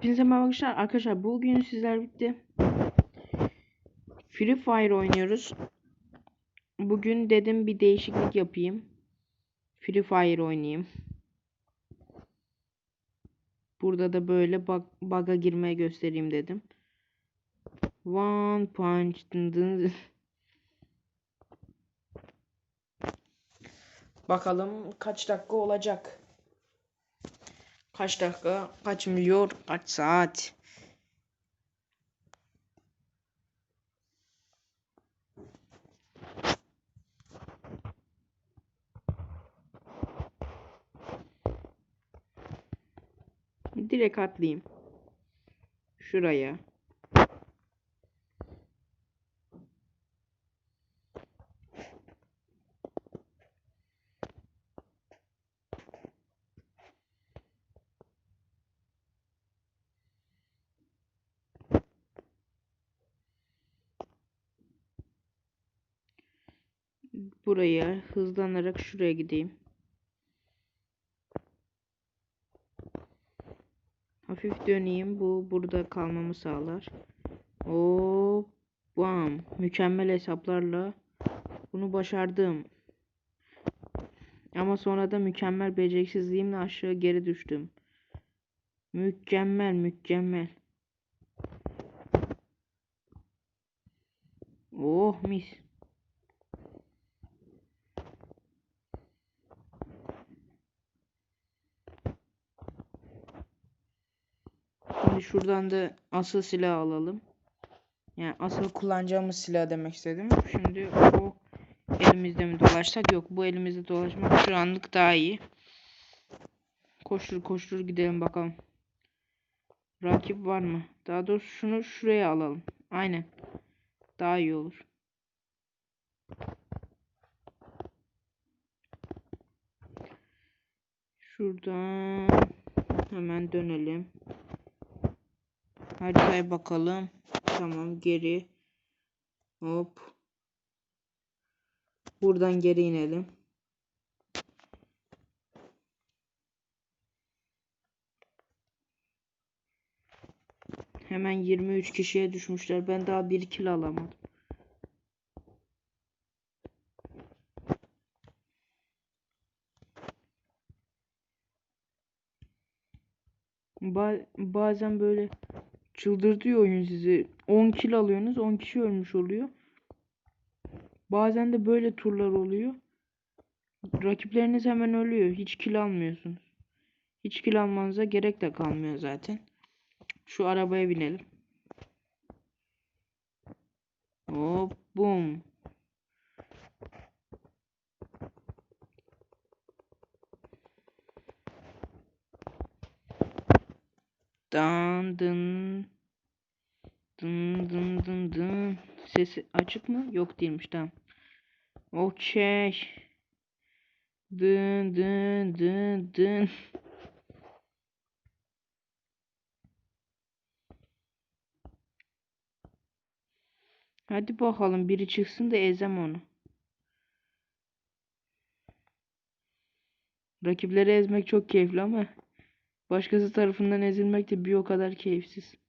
Hepinize merhaba arkadaşlar. Arkadaşlar bugün sizler bitti. Free Fire oynuyoruz. Bugün dedim bir değişiklik yapayım. Free Fire oynayayım. Burada da böyle bug, girmeye göstereyim dedim. One punch. Bakalım kaç dakika olacak. Kaç dakika, kaç milyon, kaç saat. Direkt atlayayım. Şuraya. Buraya hızlanarak şuraya gideyim. Hafif döneyim. Bu burada kalmamı sağlar. Hop. Bam. Mükemmel hesaplarla bunu başardım. Ama sonra da mükemmel beceriksizliğimle aşağı geri düştüm. Mükemmel, mükemmel. Oh mis. Şuradan da asıl silah alalım. Yani asıl kullanacağımız silah demek istedim. Şimdi o elimizde mi dolaşsak? Yok bu elimizde dolaşmak şu anlık daha iyi. Koştur koştur gidelim bakalım. Rakip var mı? Daha doğrusu şunu şuraya alalım. Aynen. Daha iyi olur. Şuradan hemen dönelim. Haritaya bakalım. Tamam geri. Hop. Buradan geri inelim. Hemen 23 kişiye düşmüşler. Ben daha bir kill alamadım. Ba- bazen böyle çıldırtıyor oyun sizi. 10 kill alıyorsunuz, 10 kişi ölmüş oluyor. Bazen de böyle turlar oluyor. Rakipleriniz hemen ölüyor. Hiç kill almıyorsunuz. Hiç kill almanıza gerek de kalmıyor zaten. Şu arabaya binelim. Hop bum. Dan dın. Dın dın dın dın. Sesi açık mı? Yok değilmiş tamam. Okey. Dın dın dın dın. Hadi bakalım biri çıksın da ezem onu. Rakipleri ezmek çok keyifli ama başkası tarafından ezilmek de bir o kadar keyifsiz.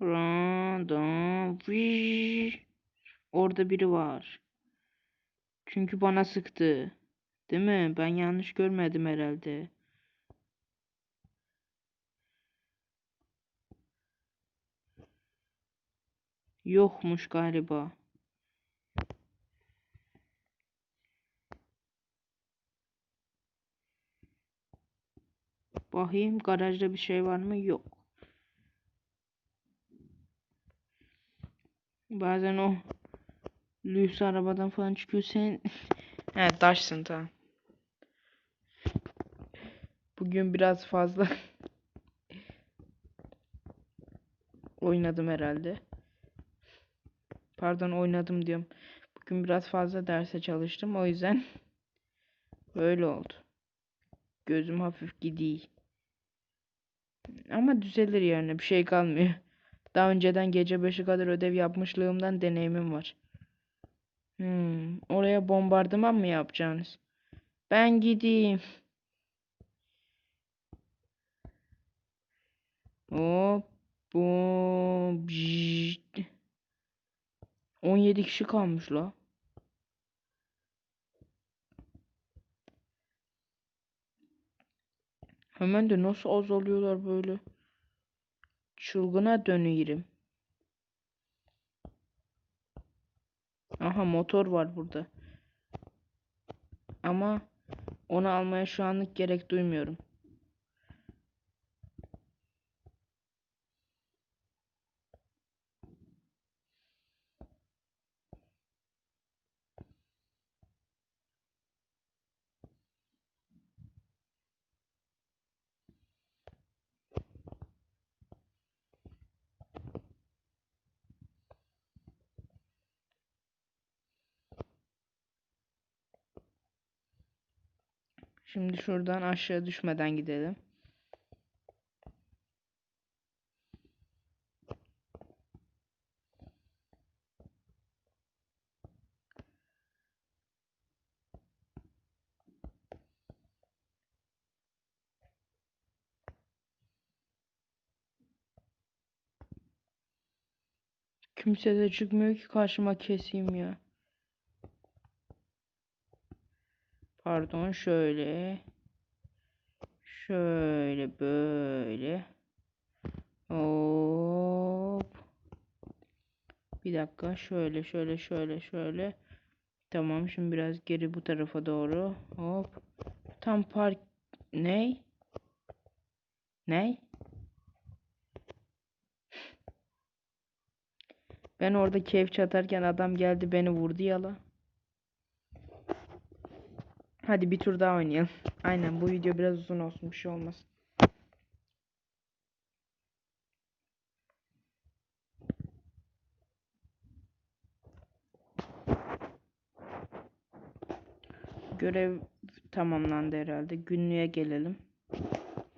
Random. Orada biri var. Çünkü bana sıktı. Değil mi? Ben yanlış görmedim herhalde. Yokmuş galiba. Bakayım garajda bir şey var mı? Yok. Bazen o lüks arabadan falan çıkıyor sen. He taşsın tamam. Bugün biraz fazla oynadım herhalde. Pardon oynadım diyorum. Bugün biraz fazla derse çalıştım o yüzden böyle oldu. Gözüm hafif gidiyor. Ama düzelir yani bir şey kalmıyor. Daha önceden gece 5'e kadar ödev yapmışlığımdan deneyimim var. Hmm, Oraya bombardıman mı yapacaksınız? Ben gideyim. Hop. Bjt. 17 kişi kalmış la. Hemen de nasıl azalıyorlar böyle. Çılgına dönüyorum. Aha motor var burada. Ama onu almaya şu anlık gerek duymuyorum. Şimdi şuradan aşağı düşmeden gidelim. Kimse de çıkmıyor ki karşıma keseyim ya. Pardon şöyle. Şöyle böyle. Hop. Bir dakika şöyle şöyle şöyle şöyle. Tamam şimdi biraz geri bu tarafa doğru. Hop. Tam park ney? Ney? Ben orada keyif çatarken adam geldi beni vurdu yala. Hadi bir tur daha oynayalım. Aynen bu video biraz uzun olsun bir şey olmaz. Görev tamamlandı herhalde. Günlüğe gelelim.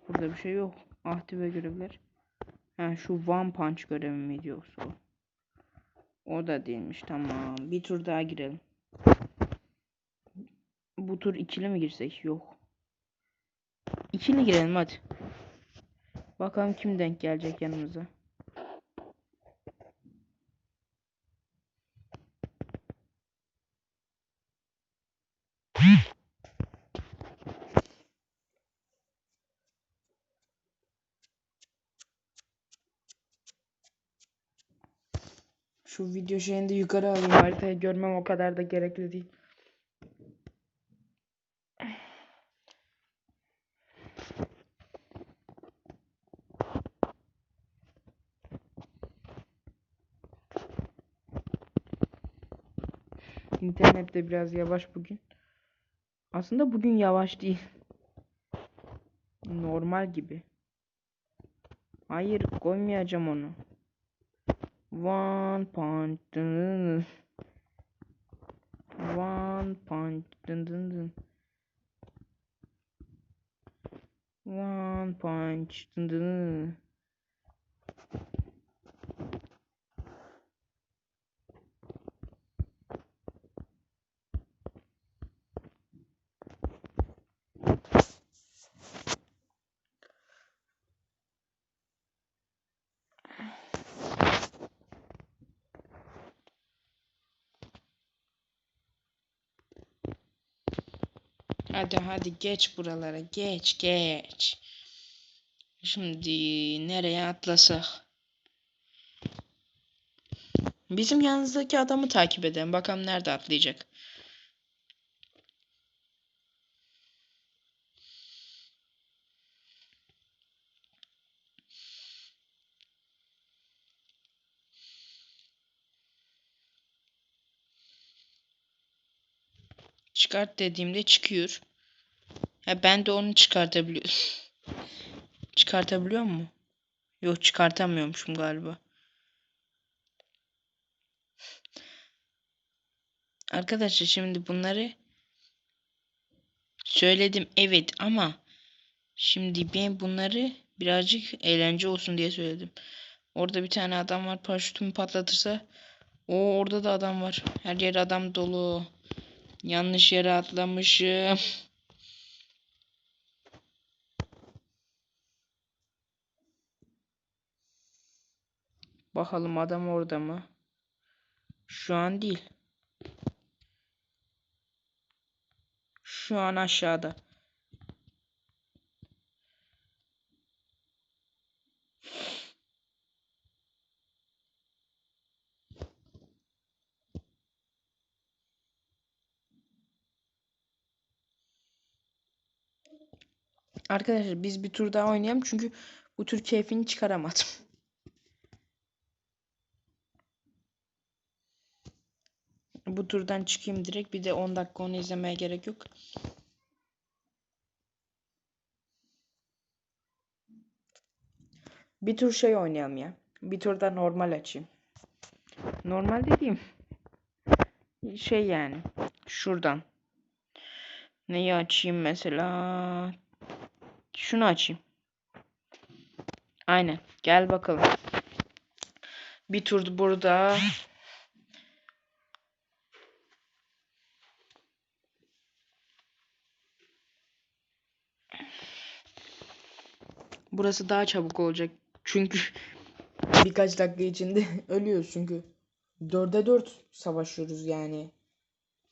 Burada bir şey yok. Aktive görevler. Ha şu One Punch görevi miydi yoksa o? O da değilmiş. Tamam. Bir tur daha girelim. Bu tur ikili mi girsek? Yok. İkili girelim hadi. Bakalım kim denk gelecek yanımıza. Şu video şeyini de yukarı alayım. Haritayı görmem o kadar da gerekli değil. İnternet de biraz yavaş bugün. Aslında bugün yavaş değil. Normal gibi. Hayır koymayacağım onu. One punch. One punch. Dın dın. One punch. Hadi hadi geç buralara geç geç. Şimdi nereye atlasak? Bizim yanımızdaki adamı takip edelim. Bakalım nerede atlayacak. Çıkart dediğimde çıkıyor. Ha ben de onu çıkartabiliyorum. Çıkartabiliyor mu? Yok çıkartamıyormuşum galiba. Arkadaşlar şimdi bunları söyledim evet ama şimdi ben bunları birazcık eğlence olsun diye söyledim. Orada bir tane adam var paraşütümü patlatırsa o orada da adam var. Her yer adam dolu. Yanlış yere atlamışım. Bakalım adam orada mı? Şu an değil. Şu an aşağıda. Arkadaşlar biz bir tur daha oynayalım çünkü bu tur keyfini çıkaramadım. Bu turdan çıkayım direkt. Bir de 10 dakika onu izlemeye gerek yok. Bir tur şey oynayalım ya. Bir turda normal açayım. Normal dediğim şey yani. Şuradan. Neyi açayım mesela? Şunu açayım. Aynen. Gel bakalım. Bir tur burada. Burası daha çabuk olacak. Çünkü birkaç dakika içinde ölüyoruz çünkü. 4'e 4 savaşıyoruz yani.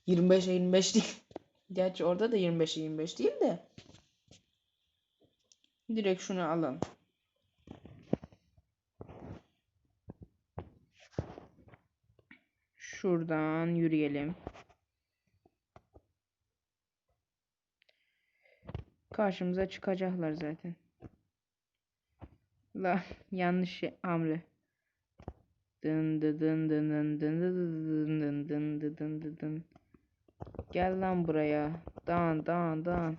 25'e 25 değil. Gerçi orada da 25'e 25 değil de. Direkt şunu alalım. Şuradan yürüyelim. Karşımıza çıkacaklar zaten. La yanlış hamle. Dın dı dın dın dın dın dı dın dın dın dı dın dı dın. Gel lan buraya. Dan dan dan.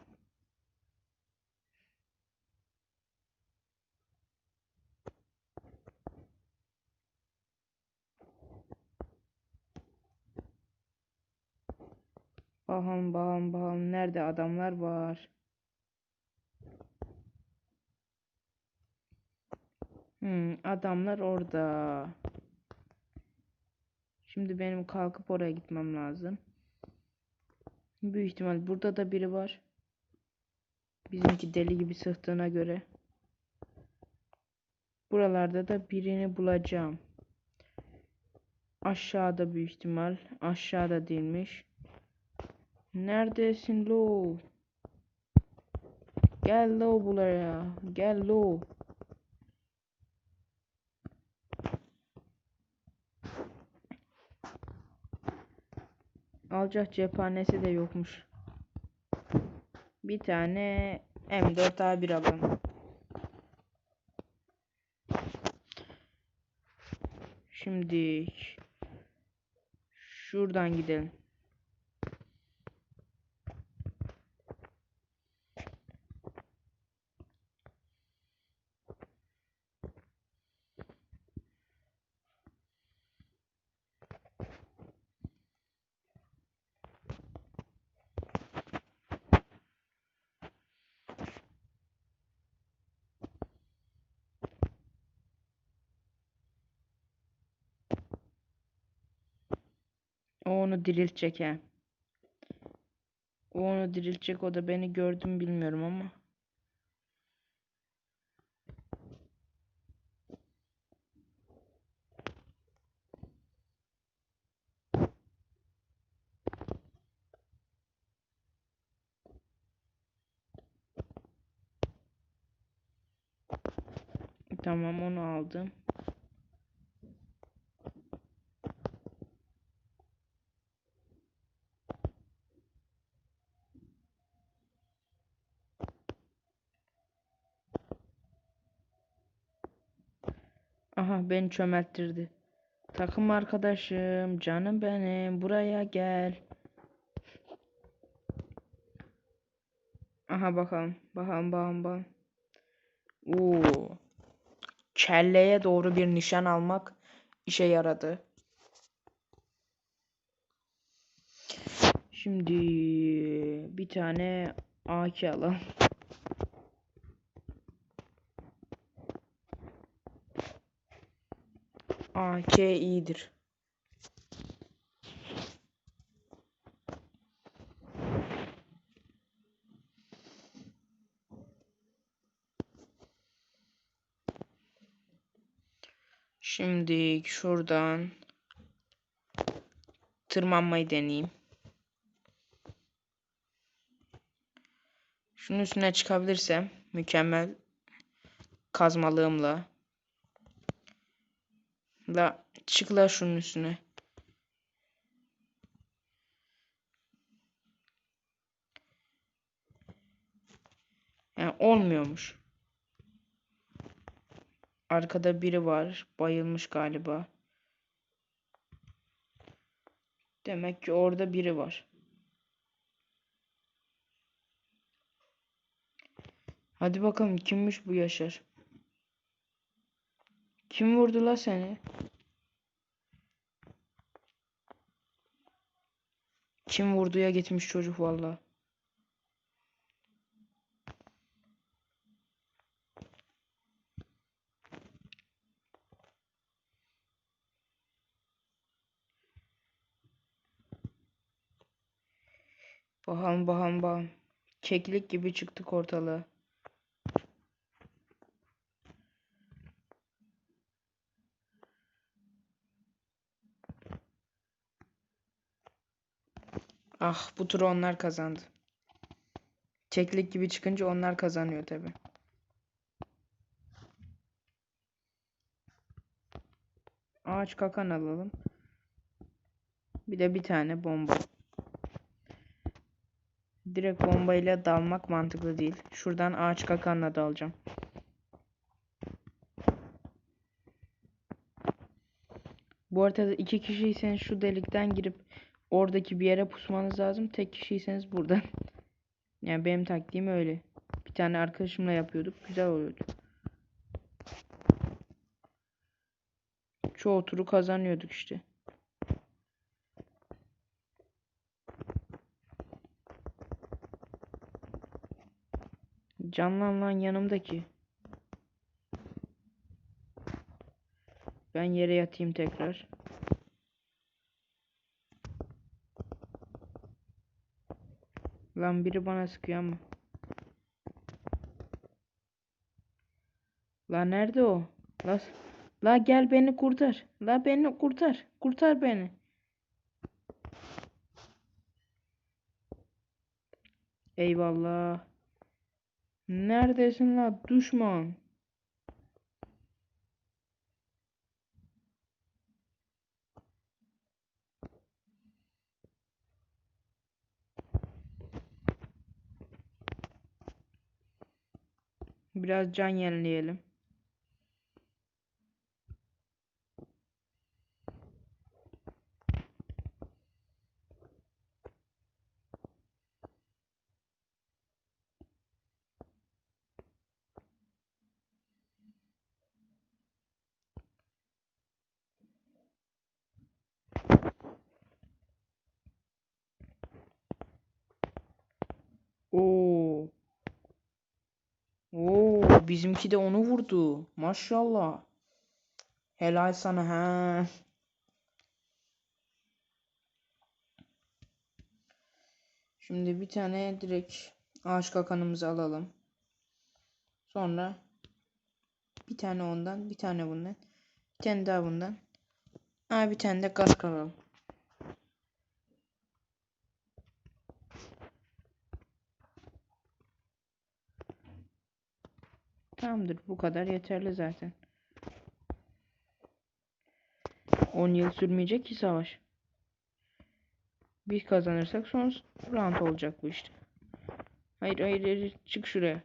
Bakalım bakalım bakalım nerede adamlar var. Hmm, adamlar orada. Şimdi benim kalkıp oraya gitmem lazım. Büyük ihtimal burada da biri var. Bizimki deli gibi sıhtığına göre. Buralarda da birini bulacağım. Aşağıda büyük ihtimal. Aşağıda değilmiş. Neredesin lo? Gel lo buraya. Gel lo. Alacak cephanesi de yokmuş. Bir tane M4A1 alalım. Şimdi şuradan gidelim. O onu diriltecek he. O onu diriltecek o da beni gördüm bilmiyorum ama. Tamam onu aldım. Aha beni çömelttirdi. Takım arkadaşım, canım benim, buraya gel. Aha bakalım, bakalım, bakalım, bakalım. Oo. Kelleye doğru bir nişan almak işe yaradı. Şimdi bir tane AK alalım. AK iyidir. Şimdi şuradan tırmanmayı deneyeyim. Şunun üstüne çıkabilirsem mükemmel kazmalığımla la çık la şunun üstüne. Yani olmuyormuş. Arkada biri var. Bayılmış galiba. Demek ki orada biri var. Hadi bakalım kimmiş bu Yaşar? Kim vurdu la seni? Kim vurduya gitmiş çocuk valla. Bakalım bakalım bakalım. Keklik gibi çıktık ortalığa. Ah bu turu onlar kazandı. Keklik gibi çıkınca onlar kazanıyor tabi. Ağaç kakan alalım. Bir de bir tane bomba. Direkt bombayla dalmak mantıklı değil. Şuradan ağaç kakanla dalacağım. Bu arada iki kişiyseniz şu delikten girip oradaki bir yere pusmanız lazım. Tek kişiyseniz buradan. Yani benim taktiğim öyle. Bir tane arkadaşımla yapıyorduk. Güzel oluyordu. Çoğu turu kazanıyorduk işte. Canlan lan yanımdaki. Ben yere yatayım tekrar. Lan biri bana sıkıyor ama. La nerede o? La, la gel beni kurtar. La beni kurtar. Kurtar beni. Eyvallah. Neredesin la düşman? Biraz can yenileyelim. Oo. Bizimki de onu vurdu. Maşallah. Helal sana ha. Şimdi bir tane direkt ağaç kakanımızı alalım. Sonra bir tane ondan, bir tane bundan, bir tane daha bundan. Ha bir tane de gaz alalım. Tamamdır bu kadar yeterli zaten. 10 yıl sürmeyecek ki savaş. Biz kazanırsak son round olacak bu işte. Hayır hayır, hayır. çık şuraya.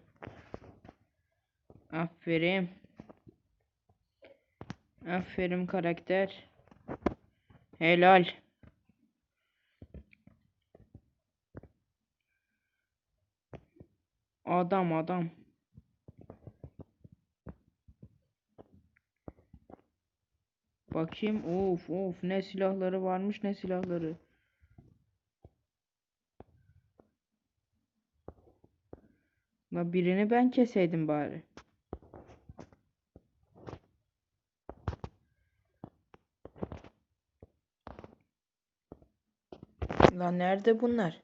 Aferin. Aferin karakter. Helal. Adam adam. Bakayım. Of of ne silahları varmış ne silahları. La birini ben keseydim bari. La nerede bunlar?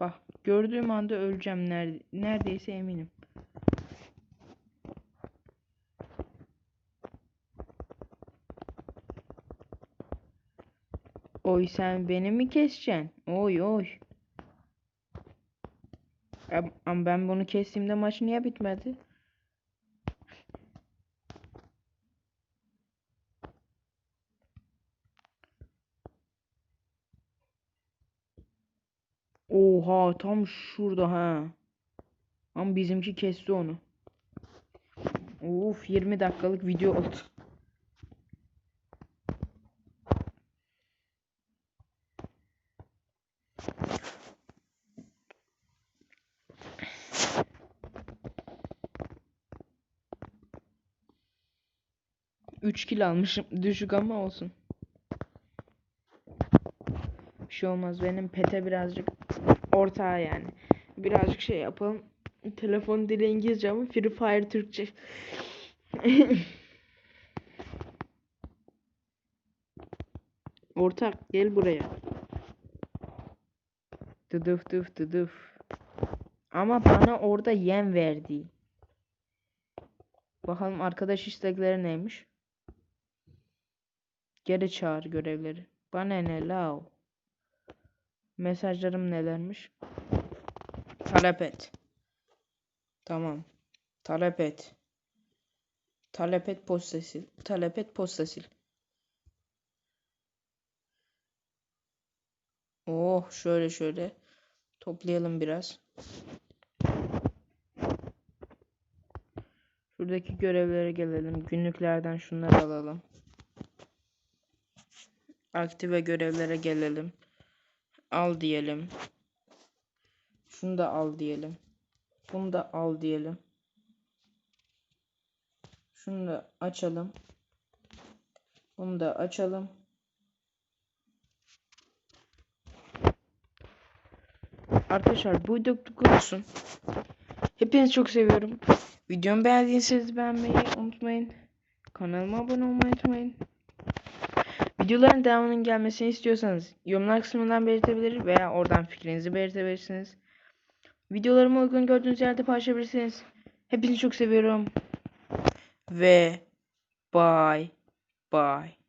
Bak gördüğüm anda öleceğim nerede, neredeyse eminim. Oy sen beni mi keseceksin? Oy oy. Am- Ama ben bunu kestiğimde maç niye bitmedi? Oha tam şurada ha. Ama bizimki kesti onu. Uf 20 dakikalık video oldu. Üç kilo almışım. Düşük ama olsun. Bir şey olmaz. Benim pete birazcık ortağı yani. Birazcık şey yapalım. Telefon dili İngilizce ama Free Fire Türkçe. Ortak gel buraya. Dıdıf dıf dıdıf. Ama bana orada yem verdi. Bakalım arkadaş istekleri neymiş? Geri çağır görevleri. Bana ne la Mesajlarım nelermiş? Talep et. Tamam. Talep et. Talep et posta sil. Talep et posta sil. Oh şöyle şöyle. Toplayalım biraz. Şuradaki görevlere gelelim. Günlüklerden şunları alalım. Aktive görevlere gelelim. Al diyelim. Şunu da al diyelim. Bunu da al diyelim. Şunu da açalım. Bunu da açalım. Arkadaşlar bu video olsun. Hepinizi çok seviyorum. Videomu beğendiyseniz beğenmeyi unutmayın. Kanalıma abone olmayı unutmayın. Videoların devamının gelmesini istiyorsanız yorumlar kısmından belirtebilir veya oradan fikrinizi belirtebilirsiniz. Videolarımı uygun gördüğünüz yerde paylaşabilirsiniz. Hepinizi çok seviyorum. Ve bye bye.